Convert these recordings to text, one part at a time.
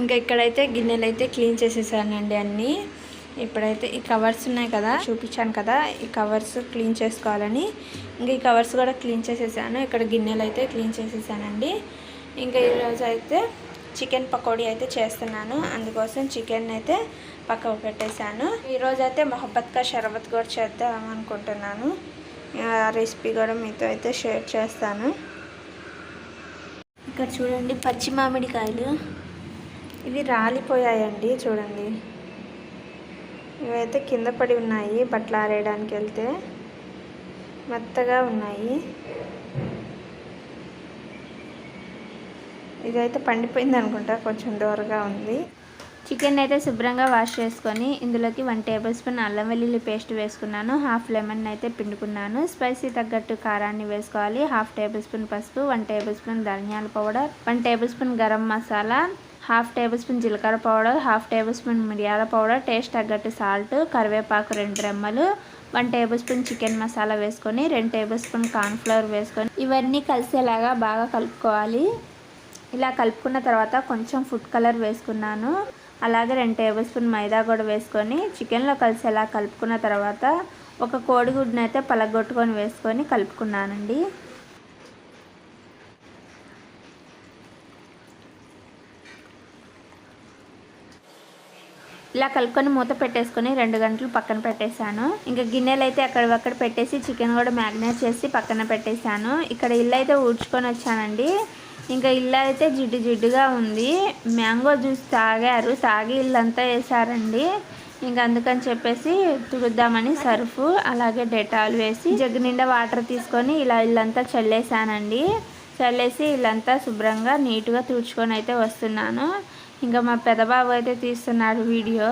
ఇంకా ఇక్కడైతే గిన్నెలు అయితే క్లీన్ చేసేసానండి అన్నీ. ఇప్పుడైతే ఈ కవర్స్ ఉన్నాయి కదా చూపించాను కదా ఈ కవర్స్ క్లీన్ చేసుకోవాలని. ఇంకా ఈ కవర్స్ కూడా క్లీన్ చేసేసాను. ఇక్కడ గిన్నెలు అయితే క్లీన్ చేసేసానండి. ఇంకా ఈరోజు అయితే చికెన్ పకోడీ అయితే చేస్తున్నాను. అందుకోసం చికెన్ అయితే పక్కకు పెట్టేశాను. ఈరోజు అయితే మొహబ్బత్గా షరబత్ కూడా చేద్దాం అనుకుంటున్నాను. రెసిపీ కూడా మీతో అయితే షేర్ చేస్తాను. ఇక్కడ చూడండి పచ్చి మామిడికాయలు. ఇవి రాలిపోయాయండి చూడండి. ఇవైతే కింద పడి ఉన్నాయి బట్టలు ఆరేయడానికి వెళ్తే. మెత్తగా ఉన్నాయి. ఇదైతే పండిపోయింది అనుకుంటా కొంచెం దూరగా ఉంది. చికెన్ అయితే శుభ్రంగా వాష్ చేసుకొని ఇందులోకి వన్ టేబుల్ స్పూన్ అల్లం వెల్లుల్లి పేస్ట్ వేసుకున్నాను. హాఫ్ లెమన్ అయితే పిండుకున్నాను. స్పైసీ తగ్గట్టు కారాన్ని వేసుకోవాలి. హాఫ్ టేబుల్ స్పూన్ పసుపు వన్ టేబుల్ స్పూన్ ధనియాల powder one tablespoon garam masala half tablespoon జీలకర్ర పౌడర్ హాఫ్ టేబుల్ స్పూన్ మిరియాల పౌడర్ టేస్ట్ తగ్గట్టు సాల్ట్ కరివేపాకు రెండు రెమ్మలు one tablespoon chicken masala వేసుకొని రెండు టేబుల్ స్పూన్ కార్న్ఫ్లవర్ వేసుకొని ఇవన్నీ కలిసేలాగా బాగా కలుపుకోవాలి. ఇలా కలుపుకున్న తర్వాత కొంచెం ఫుడ్ కలర్ వేసుకున్నాను. అలాగే రెండు టేబుల్ స్పూన్ మైదా కూడా వేసుకొని చికెన్లో కలిసేలా కలుపుకున్న తర్వాత ఒక కోడిగుడ్డునైతే అయితే పలగొట్టుకొని వేసుకొని కలుపుకున్నానండి. ఇలా కలుపుకొని మూత పెట్టేసుకొని రెండు గంటలు పక్కన పెట్టేశాను. ఇంకా గిన్నెలు అయితే అక్కడ పెట్టేసి చికెన్ కూడా మ్యాగ్నేట్ చేసి పక్కన పెట్టేశాను. ఇక్కడ ఇల్లు అయితే ఊడ్చుకొని వచ్చానండి. ఇంకా ఇల్లు అయితే జిడ్డు జిడ్డుగా ఉంది. మ్యాంగో జ్యూస్ తాగారు. తాగి ఇల్లంతా వేసారండి ఇంకా అందుకని చెప్పేసి తుడుద్దామని సర్ఫ్ అలాగే డెటాల్ వేసి జగ్గు నిండా వాటర్ తీసుకొని ఇలా ఇల్లంతా చల్లేసానండి చల్లేసి ఇల్లంతా శుభ్రంగా నీట్గా తుడుచుకొని అయితే వస్తున్నాను. ఇంకా మా పెదబాబు అయితే తీస్తున్నాడు వీడియో.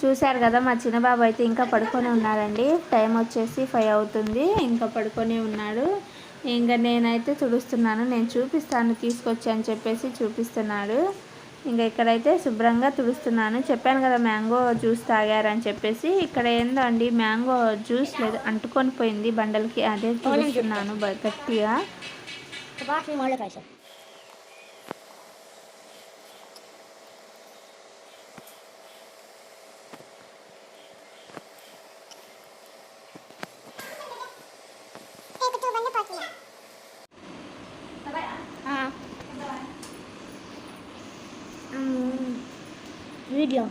చూశారు కదా మా చిన్నబాబు అయితే ఇంకా పడుకొని ఉన్నాడండి. టైం వచ్చేసి ఫైవ్ అవుతుంది ఇంకా పడుకొని ఉన్నాడు. ఇంకా నేనైతే తుడుస్తున్నాను నేను చూపిస్తాను తీసుకొచ్చి అని చెప్పేసి చూపిస్తున్నాడు. ఇంకా ఇక్కడైతే శుభ్రంగా తుడుస్తున్నాను. చెప్పాను కదా మ్యాంగో జ్యూస్ తాగారని చెప్పేసి ఇక్కడ ఏందో అండి మ్యాంగో జ్యూస్ లేదు అంటుకొని పోయింది బండలకి. అదే తుడుస్తున్నాను గట్టిగా. వీడియో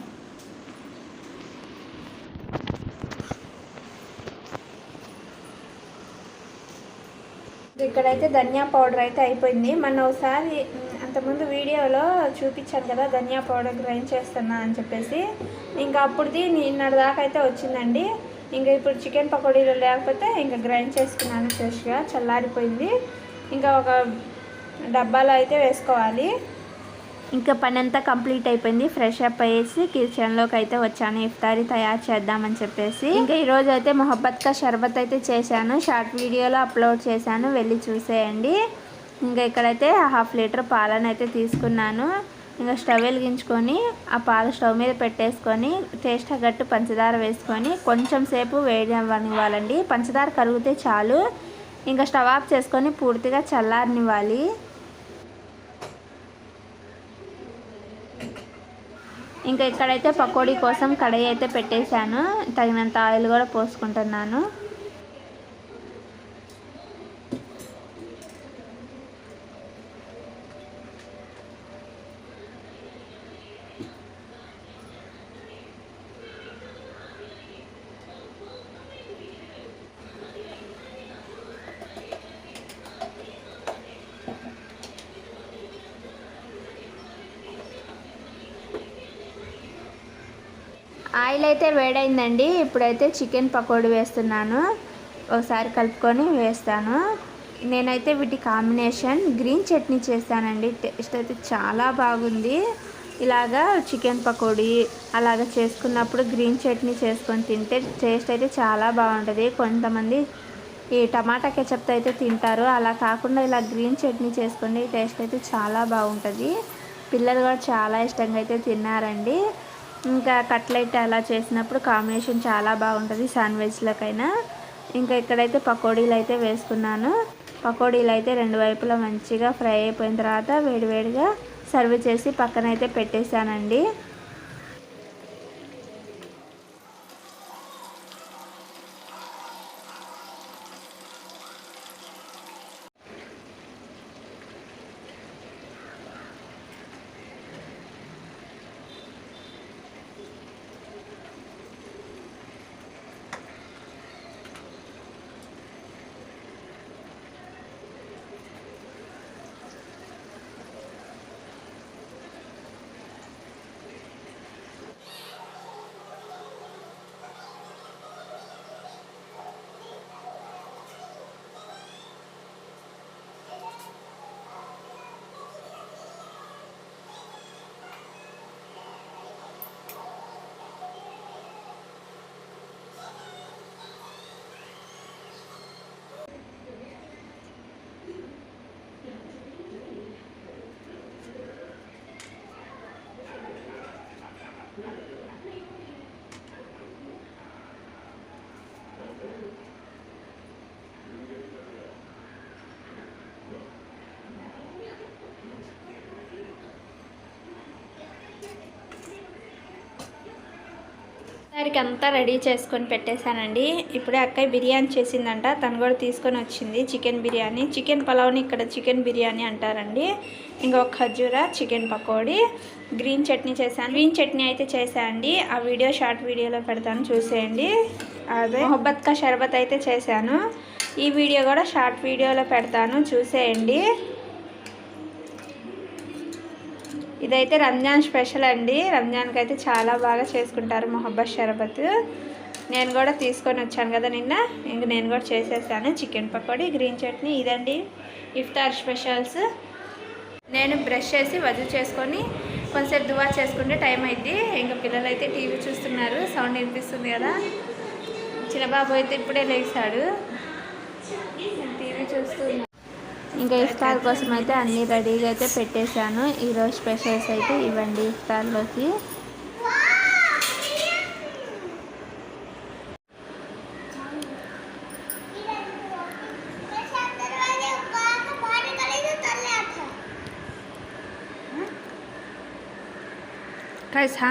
ఇక్కడైతే ధనియా పౌడర్ అయితే అయిపోయింది. మొన్న ఒకసారి అంతకుముందు వీడియోలో చూపించాను కదా ధనియా పౌడర్ గ్రైండ్ చేస్తున్నా అని చెప్పేసి. ఇంకా అప్పుడుది నిన్నటి దాకా అయితే వచ్చిందండి. ఇంకా ఇప్పుడు చికెన్ పకోడీలో లేకపోతే ఇంకా గ్రైండ్ చేసుకున్నాను ఫ్రెష్గా చల్లారిపోయింది. ఇంకా ఒక డబ్బాలో అయితే వేసుకోవాలి. ఇంకా పని అంతా కంప్లీట్ అయిపోయింది. ఫ్రెష్ అప్ అయ్యేసి కిచెన్లోకి అయితే వచ్చాను. ఇఫ్తారీ తయారు చేద్దామని చెప్పేసి. ఇంకా ఈ రోజు అయితే మొహబ్బత్ కా షర్బత్ అయితే చేశాను. షార్ట్ వీడియోలో అప్లోడ్ చేశాను. వెళ్ళి చూసేయండి. ఇంకా ఇక్కడైతే హాఫ్ లీటర్ పాలను అయితే తీసుకున్నాను. ఇంకా స్టవ్ వెలిగించుకొని ఆ పాలు స్టవ్ మీద పెట్టేసుకొని టేస్ట్ తగ్గట్టు పంచదార వేసుకొని కొంచెం సేపు వేడి అవ్వనివ్వాలండి. పంచదార కరిగితే చాలు. ఇంకా స్టవ్ ఆఫ్ చేసుకొని పూర్తిగా చల్లారనివ్వాలి. ఇంకా ఇక్కడైతే పకోడీ కోసం కడాయి అయితే పెట్టేశాను. తగినంత ఆయిల్ కూడా పోసుకుంటున్నాను. ఆయిల్ అయితే వేడైందండి. ఇప్పుడైతే చికెన్ పకోడీ వేస్తున్నాను. ఒకసారి కలుపుకొని వేస్తాను. నేనైతే వీటి కాంబినేషన్ గ్రీన్ చట్నీ చేస్తానండి. టేస్ట్ అయితే చాలా బాగుంది. ఇలాగా చికెన్ పకోడీ అలాగ చేసుకున్నప్పుడు గ్రీన్ చట్నీ చేసుకొని తింటే టేస్ట్ అయితే చాలా బాగుంటుంది. కొంతమంది ఈ టమాటా కెచప్తో అయితే తింటారు. అలా కాకుండా ఇలా గ్రీన్ చట్నీ చేసుకోండి టేస్ట్ అయితే చాలా బాగుంటుంది. పిల్లలు కూడా చాలా ఇష్టంగా అయితే తిన్నారండి. ఇంకా కట్లెట్ అలా చేసినప్పుడు కాంబినేషన్ చాలా బాగుంటుంది శాండ్విచ్లకైనా ఇంకా ఇక్కడైతే పకోడీలు అయితే వేసుకున్నాను. పకోడీలు అయితే రెండు వైపులా మంచిగా ఫ్రై అయిపోయిన తర్వాత వేడివేడిగా సర్వ్ చేసి పక్కన అయితే పెట్టేశానండి. దానికి అంతా రెడీ చేసుకొని పెట్టేశానండి. ఇప్పుడే అక్కయ్య బిర్యానీ చేసిందంట. తను కూడా తీసుకొని వచ్చింది చికెన్ బిర్యానీ. చికెన్ పలావ్ని ఇక్కడ చికెన్ బిర్యానీ అంటారండి. ఇంకొక ఖర్జూరా చికెన్ పకోడీ. గ్రీన్ చట్నీ చేశాను. గ్రీన్ చట్నీ అయితే చేశానండి. ఆ వీడియో షార్ట్ వీడియోలో పెడతాను చూసేయండి. అదే మొహబ్బత్కా షర్బత్ అయితే చేశాను. ఈ వీడియో కూడా షార్ట్ వీడియోలో పెడతాను. చూసేయండి. ఇదైతే రంజాన్ స్పెషల్ అండి. రంజాన్కి అయితే చాలా బాగా చేసుకుంటారు మొహబ్బత్ షరబత్. నేను కూడా తీసుకొని వచ్చాను కదా నిన్న. ఇంక నేను కూడా చేసేసాను. చికెన్ పకోడీ గ్రీన్ చట్నీ ఇదండి. ఇఫ్తార్ స్పెషల్స్. నేను బ్రష్ చేసి వజు చేసుకొని కొంచెంసేపు దువా చేసుకుంటే టైం అయింది ఇంకా పిల్లలు అయితే టీవీ చూస్తున్నారు. సౌండ్ వినిపిస్తుంది కదా. చిన్నబాబు అయితే ఇప్పుడే లేచాడు. టీవీ చూస్తున్నాను ఇంకా ఇఫ్తార్ కోసం అయితే అన్నీ రెడీగా అయితే పెట్టేశాను. ఈరోజు స్పెషల్స్ అయితే ఇవ్వండి ఇఫ్తార్లోకి. कैसा